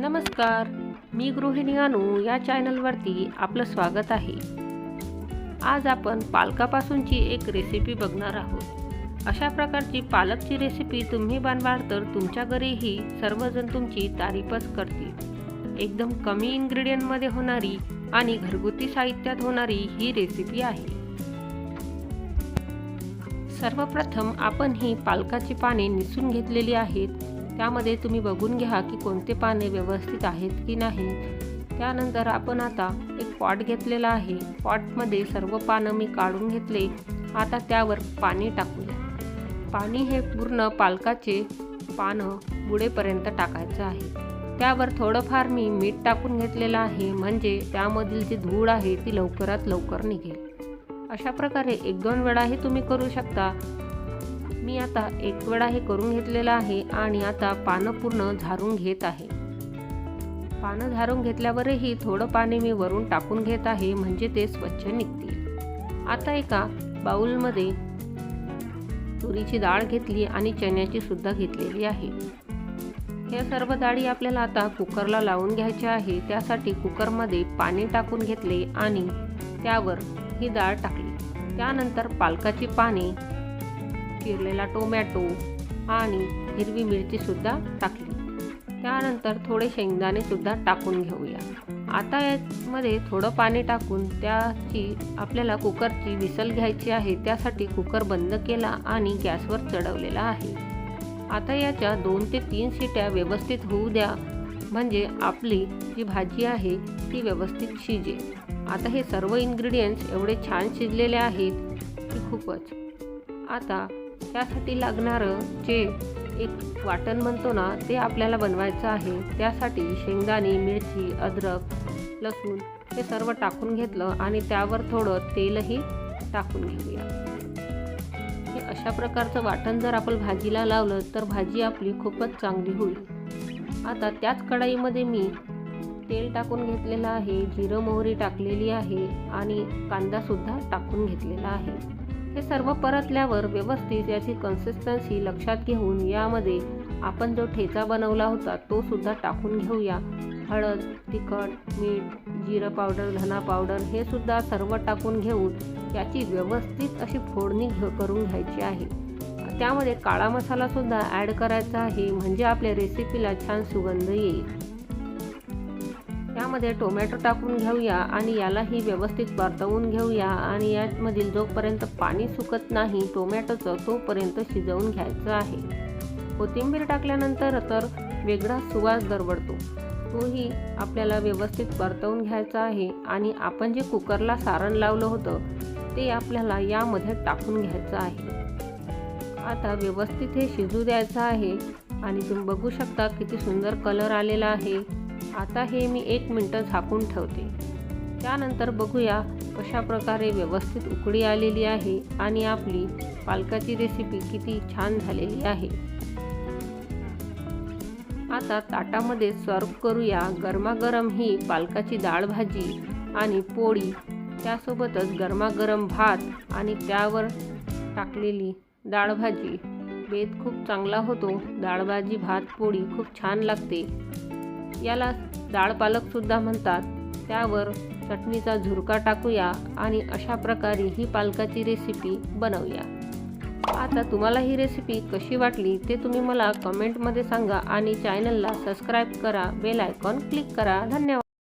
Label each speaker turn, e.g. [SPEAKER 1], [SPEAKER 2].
[SPEAKER 1] नमस्कार. मी गृहिणी अनु या चॅनलवरती आपलं स्वागत आहे. आज आपण पालकापासूनची एक रेसिपी बघणार आहोत. अशा प्रकारची पालकची रेसिपी तुम्ही बनवाल तर तुमच्या घरीही सर्वजण तुमची तारीफच करतील. एकदम कमी इन्ग्रेडियंटमध्ये होणारी आणि घरगुती साहित्यात होणारी ही रेसिपी आहे. सर्वप्रथम आपण ही पालकाची पाने निसून घेतलेली आहेत. त्यामध्ये तुम्ही बघून घ्या की कोणते पाने व्यवस्थित आहेत की नाही. त्यानंतर आपण आता एक पॉट घेतलेला आहे. पॉटमध्ये सर्व पानं मी काढून घेतले. आता त्यावर पाणी टाकूया. पाणी हे पूर्ण पालकाचे पानं बुडेपर्यंत टाकायचं आहे. त्यावर थोडंफार मी मीठ टाकून घेतलेलं आहे. म्हणजे त्यामधील जी धूळ आहे ती लवकरात लवकर निघेल. अशा प्रकारे एक दोन वेळाही तुम्ही करू शकता. मी आता एक वेळा हे करून घेतलेलं आहे आणि आता पानं पूर्ण झारून घेत आहे. पानं झारून घेतल्यावरही थोडं पाणी मी वरून टाकून घेत आहे म्हणजे ते स्वच्छ निघतील. आता एका बाऊलमध्ये तुरीची डाळ घेतली आणि चण्याची सुद्धा घेतलेली आहे. हे सर्व डाळी आपल्याला आता कुकरला लावून घ्यायचे आहे त्यासाठी कुकरमध्ये पाणी टाकून घेतले आणि त्यावर ही डाळ टाकली. त्यानंतर पालकाची पाने चिरलेला टोमॅटो आणि हिरवी मिरचीसुद्धा टाकली. त्यानंतर थोडे शेंगदाणेसुद्धा टाकून घेऊया. आता यामध्ये थोडं पाणी टाकून त्याची आपल्याला कुकरची विसल घ्यायची आहे त्यासाठी कुकर बंद केला आणि गॅसवर चढवलेला आहे. आता याच्या दोन ते तीन शिट्या व्यवस्थित होऊ द्या. म्हणजे आपली जी भाजी आहे ती व्यवस्थित शिजेल आता हे सर्व इन्ग्रेडियंट्स एवढे छान शिजलेले आहेत की खूपच. आता त्यासाठी लागणारं जे एक वाटण म्हणतो ना ते आपल्याला बनवायचं आहे. त्यासाठी शेंगदाणे मिरची अद्रक लसूण हे सर्व टाकून घेतलं आणि त्यावर थोडं तेलही टाकून घेऊया. हे अशा प्रकारचं वाटण जर आपण भाजीला लावलं तर भाजी आपली खूपच चांगली होईल. आता त्याच कढाईमध्ये मी तेल टाकून घेतलेलं आहे जिरं मोहरी टाकलेली आहे आणि कांदासुद्धा टाकून घेतलेला आहे. हे सर्व परतल्यावर व्यवस्थित याची कन्सिस्टन्सी लक्षात घेऊन यामध्ये आपण जो ठेचा बनवला होता तो सुद्धा टाकून घेऊया. हळद तिखट मीठ जिरं पावडर धना पावडर हे सुद्धा सर्व टाकून घेऊन याची व्यवस्थित अशी फोडणी घ करून घ्यायची आहे. त्यामध्ये काळा मसालासुद्धा ॲड करायचा आहे म्हणजे आपल्या रेसिपीला छान सुगंध येईल. यामध्ये टोमॅटो टाकून घेऊया आणि यालाही व्यवस्थित परतवून घेऊया आणि यामधील जोपर्यंत पाणी सुकत नाही टोमॅटोचं तोपर्यंत शिजवून घ्यायचं आहे. कोथिंबीर टाकल्यानंतर तर वेगळा सुवास दरवडतो तोही आपल्याला व्यवस्थित परतवून घ्यायचा आहे आणि आपण जे कुकरला सारण लावलं होतं ते आपल्याला यामध्ये टाकून घ्यायचं आहे. आता व्यवस्थित हे शिजू द्यायचं आहे आणि तुम्ही बघू शकता किती सुंदर कलर आलेला आहे. आता हे मी एक मिनटं झाकून ठेवते. त्यानंतर बघूया कशा प्रकारे व्यवस्थित उकळी आलेली आहे आणि आपली पालकाची रेसिपी किती छान झालेली आहे. आता ताटामध्ये सर्व करूया गरमागरम ही पालकाची डाळ भाजी आणि पोळी. त्यासोबतच गरमागरम भात आणि त्यावर टाकलेली डाळ भाजी. बेत खूप चांगला होतो. डाळ भाजी भात पोळी खूप छान लागते. याला डाळ पालकसुद्धा म्हणतात. त्यावर चटणीचा झुरका टाकूया आणि अशा प्रकारे ही पालकाची रेसिपी बनवूया. आता तुम्हाला ही रेसिपी कशी वाटली ते तुम्ही मला कमेंटमध्ये सांगा आणि चॅनलला सबस्क्राईब करा बेल आयकॉन क्लिक करा. धन्यवाद.